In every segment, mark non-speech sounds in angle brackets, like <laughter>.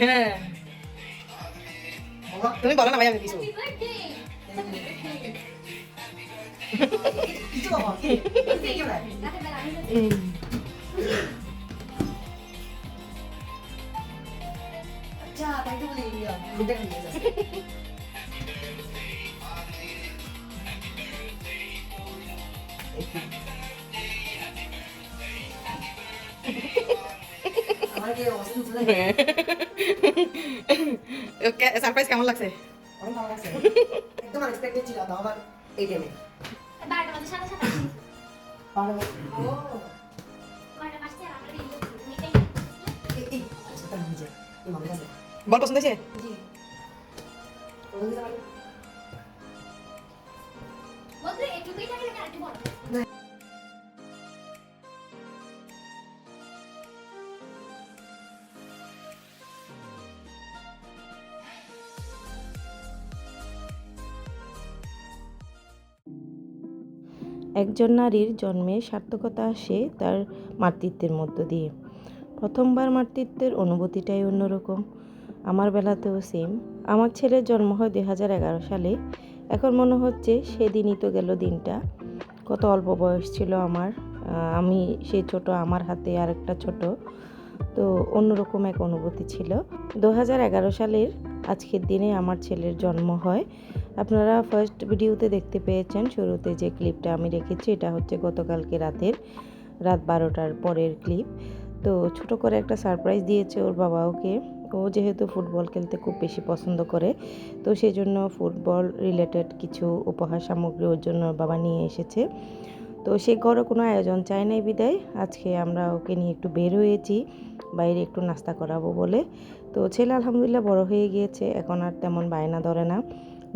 হ্যাঁ তুমি বলো না ভাই আমি কিছু হুম। ওকে সারপ্রাইজ কেমন লাগছে একদম আনএক্সপেক্টেড ছিল তো আবার এই টাইমে বারোটা <laughs> বাজে সাড়ে সাতটা ও কয়টা বাজছে আর আমরা রেডি হচ্ছি এটাই এই এই আচ্ছা মামা কাছে বল পছন্দ হয়েছে বন্ধু একটুকুই থাকে নাকি আরেকটু বড় একজন নারীর জন্মে সার্থকতা আসে তার মাতৃত্বের মধ্য দিয়ে। প্রথমবার মাতৃত্বের অনুভূতিটাই অন্যরকম। আমার বেলাতেও সেম আমার ছেলের জন্ম হয় দুই হাজার এগারো সালে। এখন মনে হচ্ছে সেদিনই তো গেল দিনটা। কত অল্প বয়স ছিল আমার। আমি সেই ছোট, আমার হাতে আরেকটা ছোট। তো অন্যরকম এক অনুভূতি ছিল। দু হাজার এগারো সালের আজকের দিনে আমার ছেলের জন্ম হয় আপনারা ফার্স্ট ভিডিওতে দেখতে পেয়েছেন, শুরুতে যে ক্লিপটা আমি রেখেছি, এটা হচ্ছে গতকালকে রাতের, রাত বারোটার পরের ক্লিপ তো ছোট করে একটা সারপ্রাইজ দিয়েছে ওর বাবা ওকে ও যেহেতু ফুটবল খেলতে খুব বেশি পছন্দ করে, তো সেই জন্য ফুটবল রিলেটেড কিছু উপহার সামগ্রী ওর জন্য বাবা নিয়ে এসেছে। তো সে ঘরে কোনো আয়োজন চায় নাই বিদায়। আজকে আমরা ওকে নিয়ে একটু বের হয়েছি, বাইরে একটু নাস্তা করাবো বলে। তো ছেলে আলহামদুলিল্লাহ বড় হয়ে গিয়েছে, এখন আর তেমন বায়না ধরে না।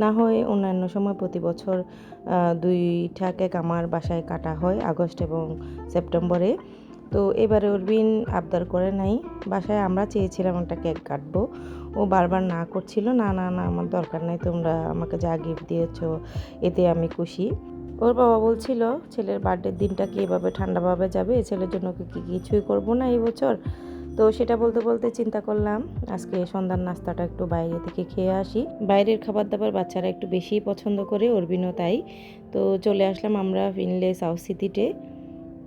না হয় অন্যান্য সময় প্রতি বছর দুইটা কেক আমার বাসায় কাটা হয় আগস্ট এবং সেপ্টেম্বরে। তো এবারে অরবিন আবদার করে নাই, বাসায় আমরা চেয়েছিলাম একটা কেক কাটবো। ও বারবার না করছিল, না না না, আমার দরকার নাই, তোমরা আমাকে যা গিফট দিয়েছ, এতে আমি খুশি। ওর বাবা বলছিল, ছেলের বার্থডের দিনটা কি এভাবে ঠান্ডাভাবে যাবে? ছেলের জন্য কি কিছুই করব না এই বছর? তো সেটা বলতে বলতে চিন্তা করলাম, আজকে সন্ধ্যার নাস্তাটা একটু বাইরে থেকে খেয়ে আসি। বাইরের খাবার দাবার বাচ্চারা একটু বেশিই পছন্দ করে, অরবিনও তাই। তো চলে আসলাম আমরা ফিনলে সাউথ সিটিতে।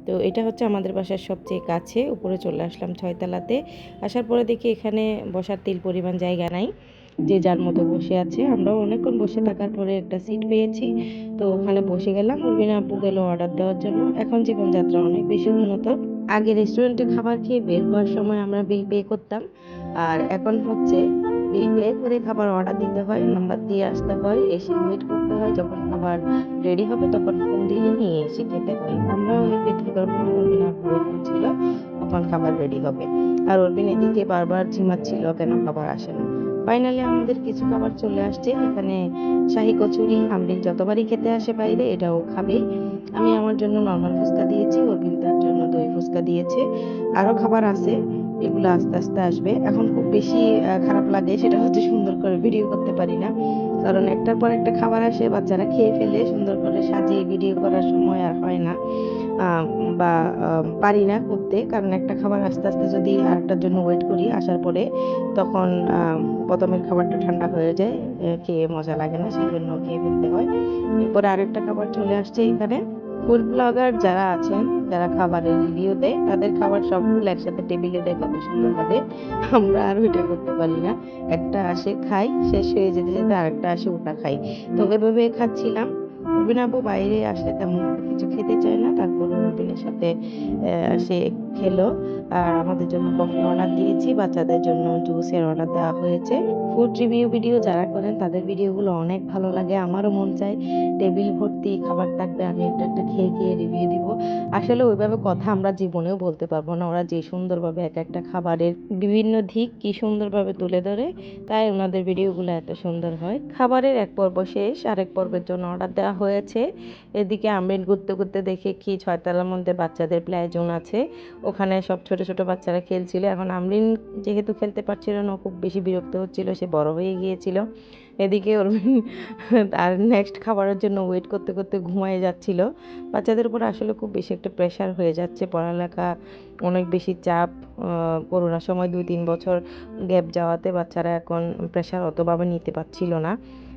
তো এটা হচ্ছে আমাদের বাসার সবচেয়ে কাছে, উপরে চলে আসলাম ছয়তলাতে। আসার পরে দেখি এখানে বসার তিল পরিমাণ জায়গা নাই। যে যার মতো বসে আছে, আমরাও অনেকক্ষণ বসে থাকার পরে একটা সিট পেয়েছি। তো ওখানে বসে গেলাম উর্বিনা আপু গেল অর্ডার দেওয়ার জন্য। এখন জীবনযাত্রা অনেক বেশি উন্নত। আগে রেস্টুরেন্টে খাবার খেয়ে বের হওয়ার সময় আমরা বিল পে করতাম। আর এখন হচ্ছে বিল পে করে খাবার অর্ডার দিতে হয় নাম্বার দিয়ে আসতে হয়, এসে ওয়েট করতে হয়। যখন খাবার রেডি হবে, তখন ফোন দিয়ে নিয়ে এসে খেতে হয়। আমরা পর অর্বিনা ওয়েট করছিল কখন খাবার রেডি হবে। আর অর্বিন এদিকে বারবার ঝিমাচ্ছিল, কেন খাবার আসে না? ফাইনালি আমাদের কিছু খাবার চলে আসছে। এখানে শাহি কচুরি আমরিন যতবারই খেতে আসে বাইরে, এটাও খাবে। আমি আমার জন্য নর্মাল ফুচকা দিয়েছি, অর্বিন ফুচকা দিয়েছে। আরও খাবার আছে, এগুলো আস্তে আস্তে আসবে। এখন খুব বেশি খারাপ লাগে, সেটা হচ্ছে সুন্দর করে ভিডিও করতে পারি না। কারণ একটার পর একটা খাবার আসে, বাচ্চারা খেয়ে ফেলে, সুন্দর করে সাজিয়ে ভিডিও করার সময় আর হয় না। বা পারি না করতে। কারণ একটা খাবার আস্তে আস্তে যদি আরেকটার জন্য ওয়েট করি, আসার পরে তখন প্রথমের খাবারটা ঠান্ডা হয়ে যায় খেয়ে মজা লাগে না, সেই জন্য খেয়ে ফেলতে হয়। এরপরে আরেকটা খাবার চলে আসছে এখানে। ফুড ব্লগার যারা আছেন, যারা খাবারের রিভিউ দেয়, তাদের খাবার সবগুলো একসাথে টেবিলে দেয় কত সুন্দর হবে আমরা আর ওইটা করতে পারি না। একটা আসে খাই, শেষ হয়ে যেতে যেতে আরেকটা আসে ওটা খাই। তো এভাবে খাচ্ছিলাম। রুবিন আপু বাইরে আসলে তেমন কিছু খেতে চায় না। তারপর রুবিনের সাথে সে খেলো। আর আমাদের জন্য কফি অর্ডার দিয়েছি। বাচ্চাদের জন্য জুসের অর্ডার দেওয়া হয়েছে। ফুড রিভিউ ভিডিও যারা করেন, তাদের ভিডিওগুলো অনেক ভালো লাগে। আমারও মন চায়। টেবিল ভর্তি, খাবার থাকবে, আমি একটা একটা খেয়ে খেয়ে রিভিউ দিব। আসলে ওইভাবে কথা আমরা জীবনেও বলতে পারব না। ওরা যে সুন্দরভাবে এক একটা খাবারের বিভিন্ন দিক কি সুন্দরভাবে তুলে ধরে, তাই ওনাদের ভিডিওগুলো এত সুন্দর হয়। খাবারের এক পর্ব শেষ, আরেক পর্বের জন্য অর্ডার দেওয়া হয়েছে। এদিকে আমরিন ঘুরতে ঘুরতে দেখে কি ছয়তলার মধ্যে বাচ্চাদের প্লে জোন আছে। ওখানে সব ছোট ছোট বাচ্চারা খেলছিল। এখন আমরিন যেহেতু খেলতে পারছিল না খুব বেশি বিরক্ত হচ্ছিল, সে বড় হয়ে গিয়েছিল। এদিকে ওর আর নেক্সট খাবারের জন্য ওয়েট করতে করতে ঘুমায় যাচ্ছিল। বাচ্চাদের উপর আসলে খুব বেশি একটা প্রেশার হয়ে যাচ্ছে। পড়ালেখা অনেক বেশি চাপ। করোনার সময় দুই তিন বছর গ্যাপ যাওয়াতে বাচ্চারা এখন প্রেশার অতভাবে নিতে পারছিল না।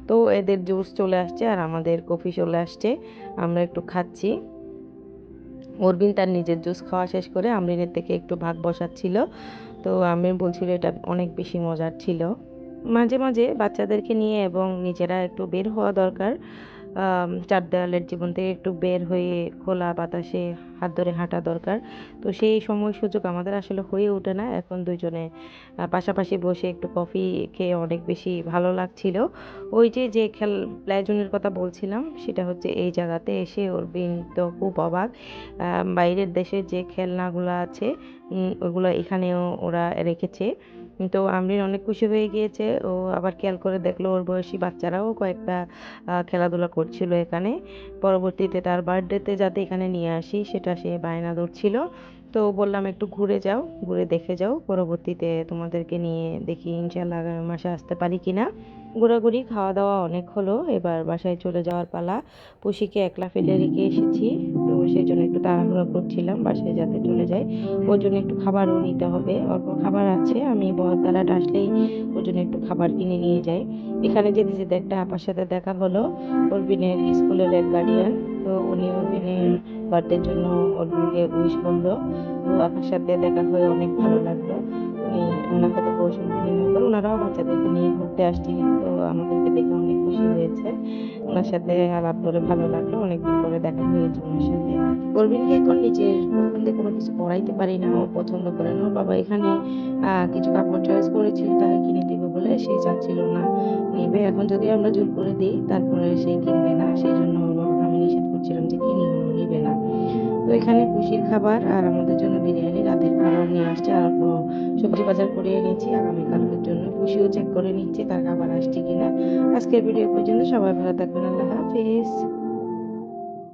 তো এদের জুস চলে আসছে আর আমাদের কফি চলে আসছে। আমরা একটু খাচ্ছি। অরবিন তার নিজের জুস খাওয়া শেষ করে আমরিনের থেকে একটু ভাগ বসাচ্ছিল। তো আমি বলছিল এটা অনেক বেশি মজার ছিল। মাঝে মাঝে বাচ্চাদেরকে নিয়ে এবং নিজেরা একটু বের হওয়া দরকার। চার দেওয়ালের জীবন থেকে একটু বের হয়ে খোলা বাতাসে হাত ধরে হাঁটা দরকার। তো সেই সময় সুযোগ আমাদের আসলে হয়ে ওঠে না। এখন দুজনে পাশাপাশি বসে একটু কফি খেয়ে অনেক বেশি ভালো লাগছিল। ওই যে যে খেল প্লাজনের কথা বলছিলাম, সেটা হচ্ছে এই জায়গাতে এসে ওর তো খুব অবাক। বাইরের দেশে যে খেলনাগুলো আছে ওগুলো এখানেও ওরা রেখেছে। তো আমরিন অনেক খুশি হয়ে গিয়েছে। ও আবার খেয়াল করে দেখল ওর বয়সী বাচ্চারাও কয়েকটা খেলাধুলা করছিল এখানে। পরবর্তীতে তার বার্থডেতে যাতে এখানে নিয়ে আসি, সেটা সে বায়না ধরছিল তো বললাম, একটু ঘুরে যাও, ঘুরে দেখে যাও। পরবর্তীতে তোমাদেরকে নিয়ে দেখি ইনশাল্লাহ আগামী মাসে আসতে পারি কিনা। ঘোরাঘুরি, খাওয়া দাওয়া অনেক হলো। এবার বাসায় চলে যাওয়ার পালা। পুষিকে একলা ফেলে রেখে এসেছি। তো সেই জন্য একটু তাড়াহুড়া করছিলাম, বাসায় যাতে চলে যায়। ওর জন্য একটু খাবারও নিতে হবে, অল্প খাবার আছে, আমি বহরতলাটা আসলেই ওর জন্য একটু খাবার কিনে নিয়ে যাই। এখানে যেতে যেতে একটা আপার সাথে দেখা হলো, অরবিনের স্কুলের এক গার্ডিয়ান তো উনি অরবিনের বার্থডের জন্য অরবিনকে উইশ করল। তো আপার সাথে দেখা হয়ে অনেক ভালো লাগল। ওনার সাথে ওনারাও বাচ্চাদেরকে নিয়ে ঘুরতে আসছে তো আমাদেরকে দেখে অনেক খুশি হয়েছে। ওনার সাথে আলাপ করে ভালো লাগল অনেকদিন পরে দেখা হয়েছে ওনার সাথে। অরবিনকে এখন নিজের পছন্দের কোনো কিছু পড়াইতে পারি না, ও পছন্দ করে না। ওর বাবা এখানে কিছু কাপড় চয়েস করেছিল, তাকে কিনে দেবে বলে সে চাচ্ছিল না। নেবে এখন যদি আমরা জোর করে দিই, তারপরে সে কিনবে না। সেই জন্য আমি নিষেধ করছিলাম যে কিনি ও তো এখানে খুশির খাবার আর আমাদের জন্য বিরিয়ানি, রাতের খাবার নিয়ে আসছে। আর সবজি বাজার করে এনেছি আগামীকালকের জন্য খুশিও চেক করে নিচ্ছি, তার খাবার আসছে কিনা। আজকের ভিডিও পর্যন্ত সবাই ভালো থাকবেন। আল্লাহ হাফিজ।